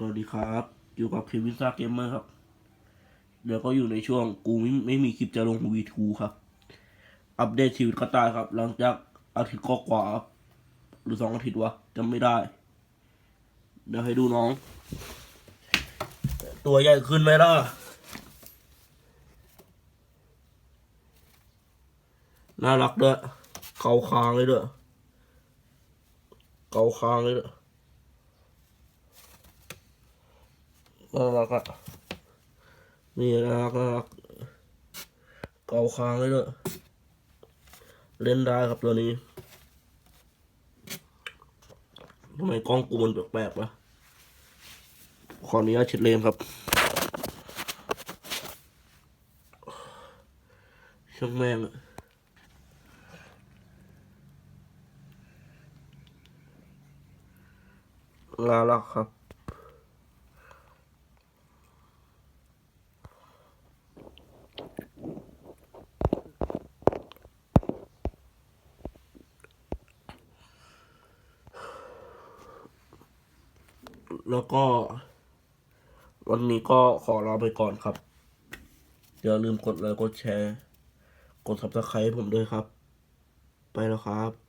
สวัสดีครับ อยู่กับเควินซ่าเกมเมอร์ครับ เดี๋ยวก็อยู่ในช่วงกูไม่ไม่มีคลิปจะลง V2 ครับ อัปเดตชีวิตกระต่ายครับ หลังจากอาทิตย์ก็กว่าหรือสองอาทิตย์วะจำไม่ได้ เดี๋ยวให้ดูน้อง ตัวใหญ่ขึ้นไหมล่ะ น่ารักด้วย เกาคางเลยด้วย เกาคางเลยด้วย น่ารักอะนี่น่ารักน่ารักเกาคางเลยด้วยเล่นได้ครับตัวนี้ทำไมกล้องกูมันแปลกๆวะขออนุญาตเช็ดเลนครับช่างแม่งอะลาลักครับ แล้วก็ วันนี้ก็ขอลาไปก่อนครับ อย่าลืมกดไลค์กดแชร์ กด subscribe ให้ผมด้วยครับ ไปแล้วครับ